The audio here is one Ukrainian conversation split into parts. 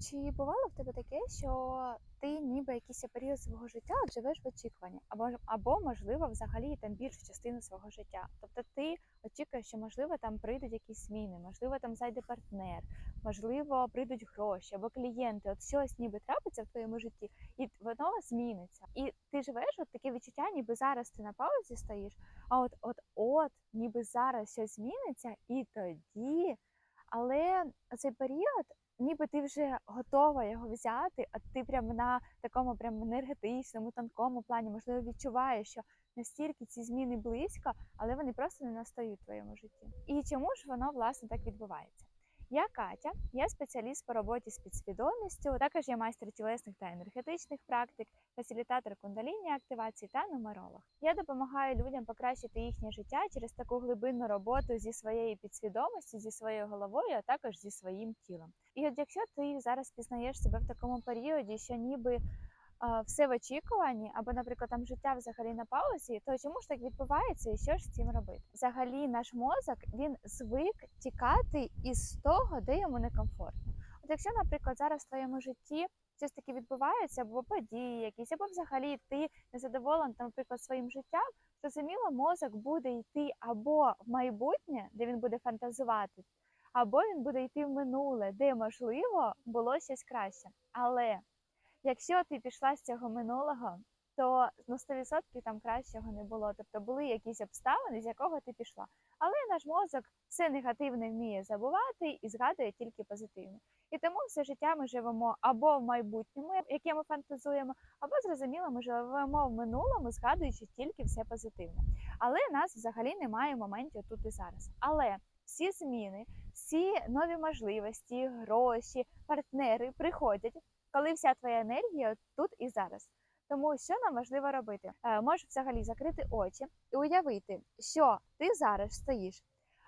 Чи бувало в тебе таке, що ти ніби якийсь період свого життя живеш в очікуванні, або або можливо взагалі там більшу частину свого життя? Тобто ти очікуєш, що можливо там прийдуть якісь зміни, можливо, там зайде партнер, можливо, прийдуть гроші або клієнти. От щось ніби трапиться в твоєму житті, і воно зміниться. І ти живеш от таке відчуття, ніби зараз ти на паузі стоїш, а от от от ніби зараз щось зміниться, і тоді. Але цей період ніби ти вже готова його взяти, а ти прям на такому прям енергетичному, тонкому плані, можливо, відчуваєш, що настільки ці зміни близько, але вони просто не настають в твоєму житті. І чому ж воно власне так відбувається? Я Катя, я спеціаліст по роботі з підсвідомістю. Також я майстер тілесних та енергетичних практик, фасилітатор кундаліні активації та нумеролог. Я допомагаю людям покращити їхнє життя через таку глибинну роботу зі своєю підсвідомістю, зі своєю головою, а також зі своїм тілом. І от якщо ти зараз пізнаєш себе в такому періоді, що ніби все в очікуванні, або, наприклад, там життя взагалі на паузі, то чому ж так відбувається і що ж з цим робити? Взагалі, наш мозок він звик тікати із того, де йому некомфортно. От якщо, наприклад, зараз в твоєму житті щось таке відбувається, або події якісь, або взагалі ти незадоволений, наприклад, своїм життям, зрозуміло, мозок буде йти або в майбутнє, де він буде фантазувати, або він буде йти в минуле, де можливо було щось краще. Але якщо ти пішла з цього минулого, то ну 100% там кращого не було. Тобто були якісь обставини, з якого ти пішла. Але наш мозок все негативне вміє забувати і згадує тільки позитивне. І тому все життя ми живемо або в майбутньому, яке ми фантазуємо, або зрозуміло, ми живемо в минулому, згадуючи тільки все позитивне. Але нас взагалі немає в моменті тут і зараз. Але всі зміни, всі нові можливості, гроші, партнери приходять, коли вся твоя енергія тут і зараз. Тому що нам важливо робити? Е, Можеш взагалі закрити очі і уявити, що ти зараз стоїш.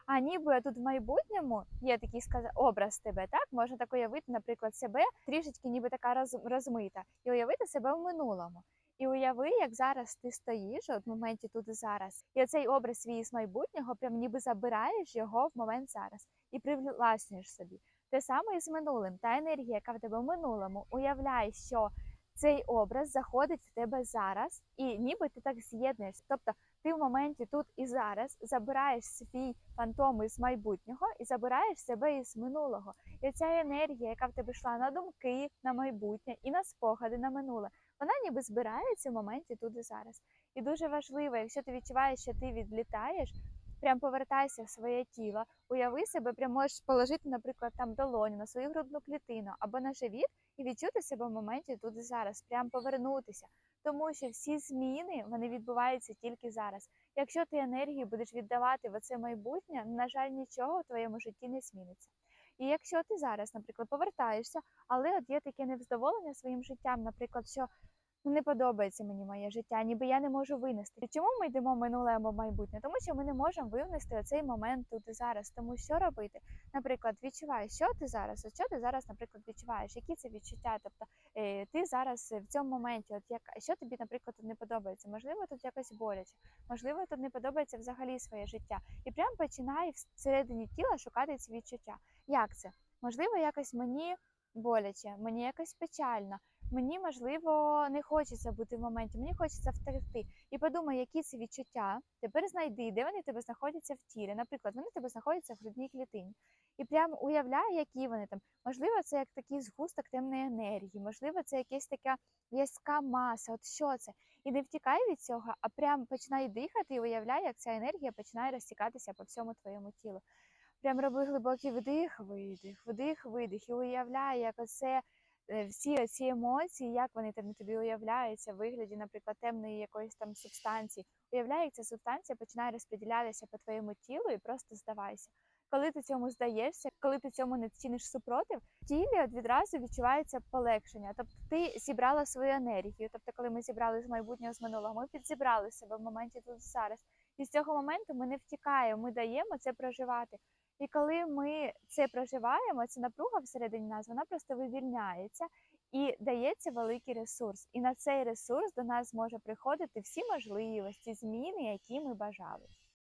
А ніби тут в майбутньому є такий образ тебе, так можна так уявити, наприклад, себе трішечки, ніби така роз- розмита, і уявити себе в минулому. І уяви, як зараз ти стоїш от в моменті тут і зараз, і оцей образ свій з майбутнього, прям ніби забираєш його в момент зараз і привласнюєш собі. Те саме і з минулим. Та енергія, яка в тебе в минулому, уявляй, що цей образ заходить в тебе зараз, і ніби ти так з'єднуєшся. Тобто ти в моменті тут і зараз забираєш свій фантом із майбутнього і забираєш себе із минулого. І ця енергія, яка в тебе йшла на думки, на майбутнє і на спогади на минуле, вона ніби збирається в моменті тут і зараз. І дуже важливо, якщо ти відчуваєш, що ти відлітаєш. Прям повертайся в своє тіло, уяви себе, прям можеш положити, наприклад, там долоню на свою грудну клітину або на живіт і відчути себе в моменті тут і зараз, прям повернутися. Тому що всі зміни вони відбуваються тільки зараз. Якщо ти енергію будеш віддавати в оце майбутнє, на жаль, нічого в твоєму житті не зміниться. І якщо ти зараз, наприклад, повертаєшся, але от є таке невдоволення своїм життям, наприклад, що ну не подобається мені моє життя, ніби я не можу винести. Чому ми йдемо минуле або майбутнє? Тому що ми не можемо винести оцей момент тут і зараз. Тому що робити? Наприклад, відчувай, що ти зараз, от що ти зараз, наприклад, відчуваєш, які це відчуття? Тобто е, ти зараз в цьому моменті, от як що тобі, наприклад, тут не подобається? Можливо, тут якось боляче, можливо, тут не подобається взагалі своє життя. І прям починай всередині тіла шукати ці відчуття. Як це? Можливо, якось мені боляче, мені якось печально. Мені можливо не хочеться бути в моменті, мені хочеться втекти. І подумай, які це відчуття. Тепер знайди, де вони тебе знаходяться в тілі. Наприклад, вони тебе знаходяться в грудній клітині. І прям уявляй, які вони там. Можливо, це як такий згусток темної енергії, можливо, це якась така в'язка маса. От що це? І не втікай від цього, а прям починай дихати і уявляй, як ця енергія починає розтікатися по всьому твоєму тілу. Прям роби глибокий вдих, видих, вдих, видих, і уявляй, як оце всі ці емоції, як вони там тобі уявляються в вигляді, наприклад, темної якоїсь там субстанції. Ця субстанція починає розподілятися по твоєму тілу і просто здавайся. Коли ти цьому здаєшся, коли ти цьому не чиниш супротив, в тілі от відразу відчувається полегшення. Тобто ти зібрала свою енергію. Тобто, коли ми зібрали з майбутнього з минулого, ми підзібрали себе в моменті тут зараз. І з цього моменту ми не втікаємо, ми даємо це проживати. І коли ми це проживаємо, ця напруга всередині нас, вона просто вивільняється і дається великий ресурс. І на цей ресурс до нас може приходити всі можливості, зміни, які ми бажали.